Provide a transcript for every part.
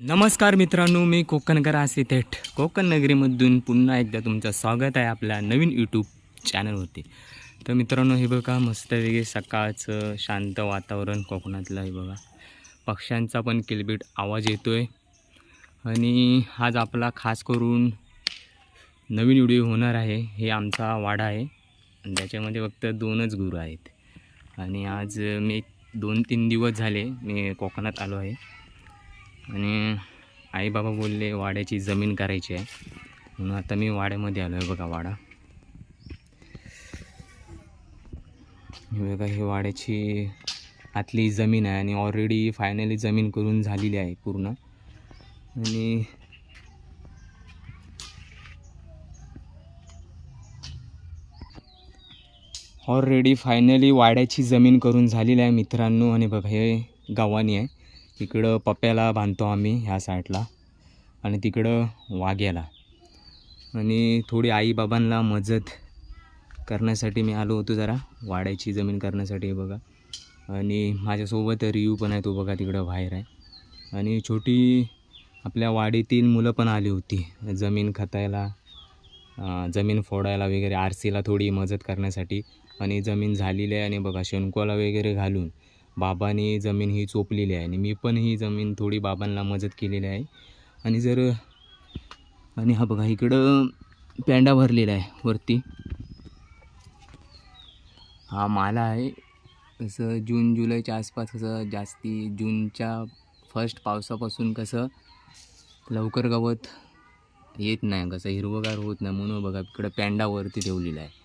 नमस्कार मित्रांनो मी कोकणकर आसे थेट. कोकण नगरीमधून पुन्हा एकदा तुमचं स्वागत आहे आपल्या नवीन यूट्यूब चॅनलवरती तर मित्रांनो हे बघा मस्त वेगळे सकाळचं शांत वातावरण कोकणातलं हे बघा. पक्ष्यांचा पण किलबीट आवाज येतो आहे आणि आज आपला खास करून नवीन व्हिडिओ होणार आहे. हे आमचा वाडा आहे. आणि त्याच्यामध्ये फक्त दोनच गुरु आहेत. आणि आज मी दोन तीन दिवस झाले मी कोकणात आलो आहे. आणि आई बाबा बोलले वाड्याची जमीन करायची आहे. म्हणून आता मी वाड्यामध्ये आलो आहे बघा वाडा. हे बघा ही वाड्याची आतली जमीन आहे आणि ऑलरेडी फायनली जमीन करून झालेली आहे पूर्ण. आणि ऑलरेडी फायनली वाड्याची जमीन करून झालेली आहे मित्रांनो. आणि बघा हे गावानी आहे. तिकडं पप्याला बांधतो आम्ही ह्या साईडला आणि तिकडं वाघ्याला. आणि थोडी आईबाबांना मदत करण्यासाठी मी आलो होतो जरा वाड्याची जमीन करण्यासाठी बघा. आणि माझ्यासोबत रियू पण आहे तो बघा तिकडं बाहेर आहे. आणि छोटी आपल्या वाडीतील मुलं पण आली होती जमीन खतायला जमीन फोडायला वगैरे आरसीला थोडी मदत करण्यासाठी. आणि जमीन झालेली आहे आणि बघा शेणकोला वगैरे घालून बाबाने जमीन ही चोपलेली आहे आणि मी पण ही जमीन थोडी बाबांना मदत केलेली आहे. आणि जर आणि हा बघा इकडं पेंडा भरलेला आहे वरती. हा माला आहे. कसं जून जुलैच्या आसपास कसं जास्ती जूनच्या फर्स्ट पावसापासून कसं लवकर गवत येत नाही कसं हिरवगार होत नाही म्हणून बघा इकडं पेंडावरती ठेवलेला आहे.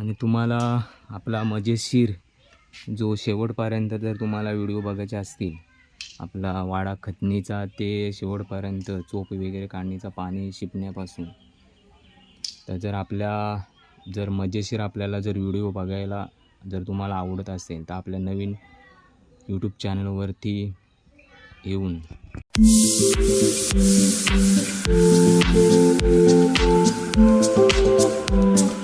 आणि तुम्हाला आपला मजेशीर जो शेवटपर्यंत जर तुम्हाला व्हिडिओ बघायचे असतील आपला वाडा खतनीचा ते शेवटपर्यंत चोप वगैरे काढणीचा पाणी शिपण्यापासून तर जर आपल्या जर मजेशीर आपल्याला जर व्हिडिओ बघायला जर तुम्हाला आवडत असेल तर आपल्या नवीन यूट्यूब चॅनलवरती येऊन. आणि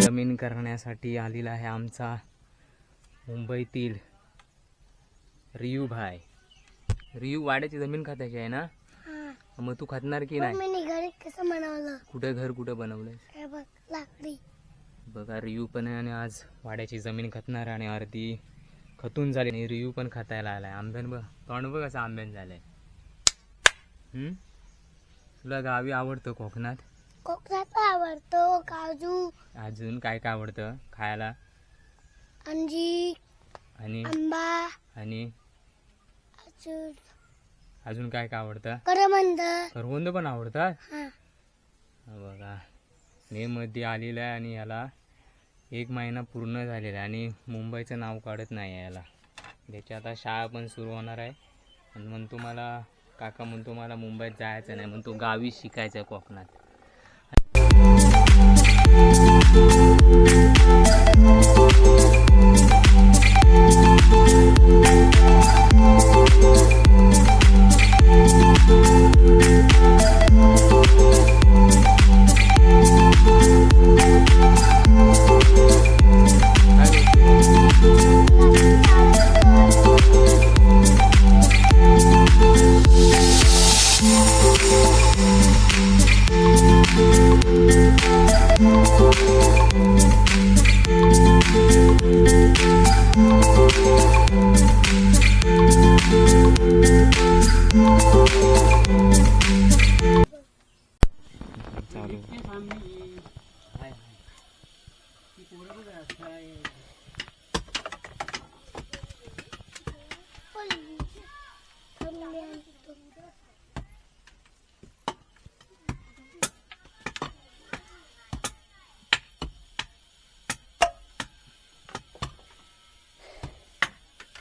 जमीन करण्यासाठी आलेला आहे आमचा मुंबईतील रियू भाई. रियू वाड्याची जमीन खात्याची आहे ना? मग तू खातणार की नाही? घरी कसं बनवलं? कुठं घर कुठं बनवलंय? हे बघ रियू पण आहे आणि आज वाड्याची जमीन खतणार आणि अर्धी खतून झाली आणि रियू पण खतायला आलाय. आंब्यान बघ तोंड बघ असं आंब्यान झालंय. हम्म? तुला गावी आवडतं कोकणात? कोकणात आवडतो काजू अजून? काय काय आवडतं खायला? अंजी आणि? आंबा. आणि? अजून? अजून काय काय आवडतं? करमंद. करवंद पण आवडतात? हा. हा बघा. मे मध्ये आलेला आहे आणि याला एक महिना पूर्ण झालेला आहे आणि मुंबईचं नाव काढत नाही आहे याला. त्याची आता शाळा पण सुरू होणार आहे. आणि म्हणतो मला काका म्हणतो मला मुंबईत जायचं नाही म्हणतो गावी शिकायचं आहे कोकणात. चालू हाय, हाय.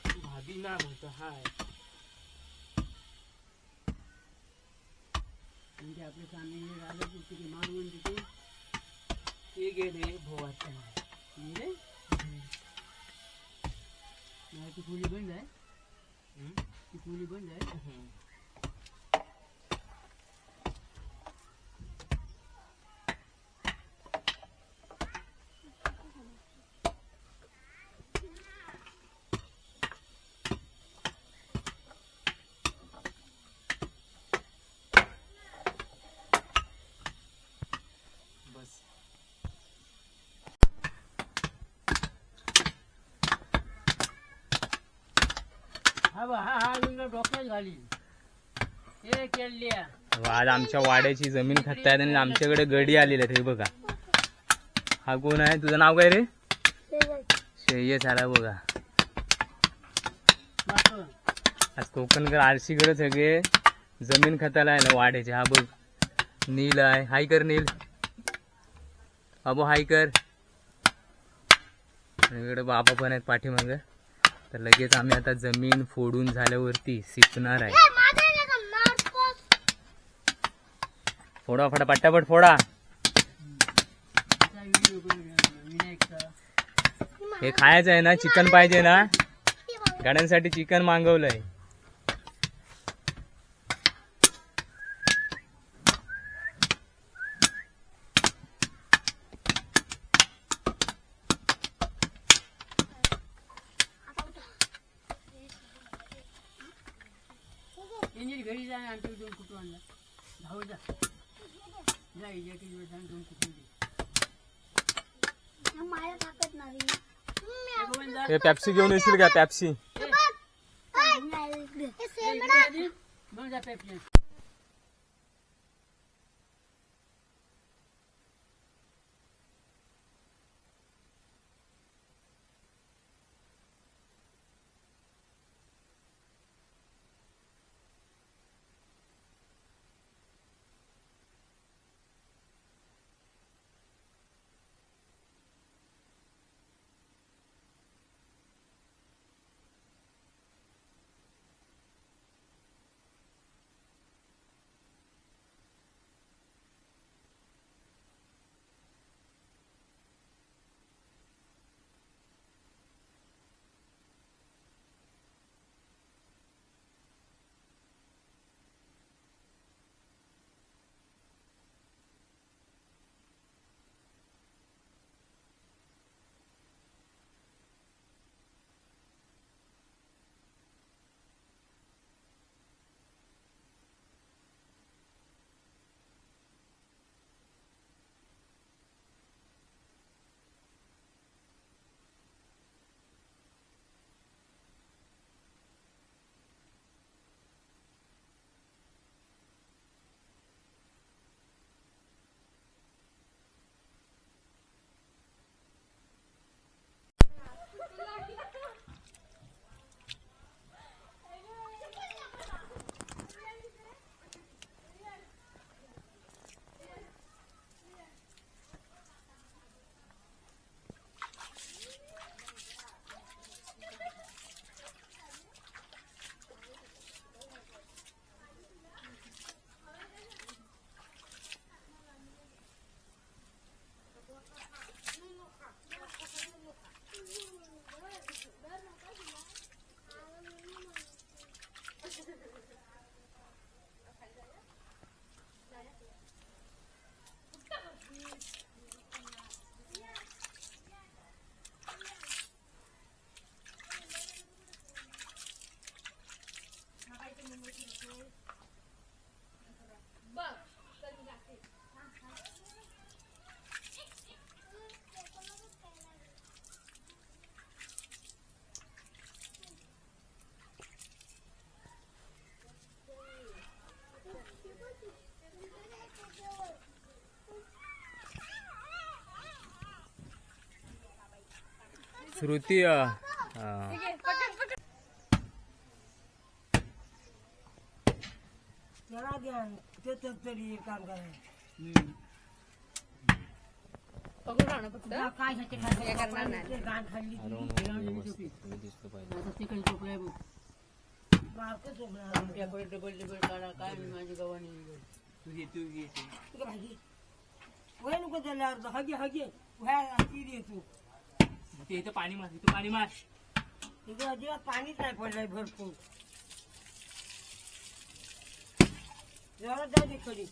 भाभी ना बोलतो हाय म्हणजे आपले सामने हे की तिथे मारून तिथे ते गेले भोवाच्या म्हणजे ती खोली बंद आहे ती खोली बंद आहे हा बा हा हा हे केल्या आज आमच्या वाड्याची जमीन खतायत आणि आमच्याकडे गडी आलेले आहेत हे बघा. हा कोण आहे? तुझं नाव काय रे? श्रेयस आला बघा. आज कोकणकर आरशीकडे सगळे. जमीन खताला आहे ना वाड्याचे. हा बघ. नील आहे. हाय कर नील. अबो हाय कर. आणि इकडे बाबा पण आहेत पाठीमागं. तर लगेच आम्ही आता जमीन फोडून झाल्यावरती सिपणार आहे. फोडा फोडा व्हिडिओ विनायकचा हे खायचं आहे ना चिकन पाहिजे ना? गाड्यांसाठी चिकन मागवलंय. यांनी घरी जा आणि आमच्या दोन कुठून आणला? धाव जा. जा टीव्हीवर जाऊन दोन माझ्या ताकद नाही. पॅप्सी घेऊन येशील का? पॅप्सी जा पेपले तुमच्याकडे डबल डबल काढा. काय माझी गव्हाणी तुझी तू घे तुला भाजी. वय नको त्याला हगे हगे. ती. देतो ते इथं पाणी मार इथं पाणी मार तिथे अजिबात पाणीच नाही पडलंय भरपूर जरा जाऊ दे कधी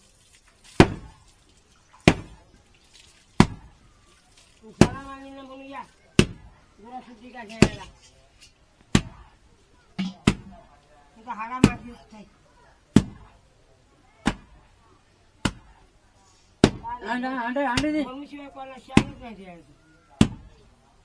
चला मामींना म्हणून या जरा सुट्टी का घ्यायला तिथं हाडा माती नाही अंडा अंडा अंडे दे मम्मीशिवाय कोणाला शाळेत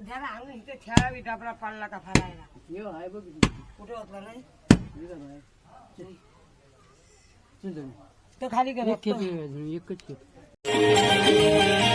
जरा आणून इथे ठेवावी डबरा पाडला का ये आहे बघ. कुठे होतला नाही का बाहेर? चल. चल जाऊ. तो खाली एक खेप एकच खेप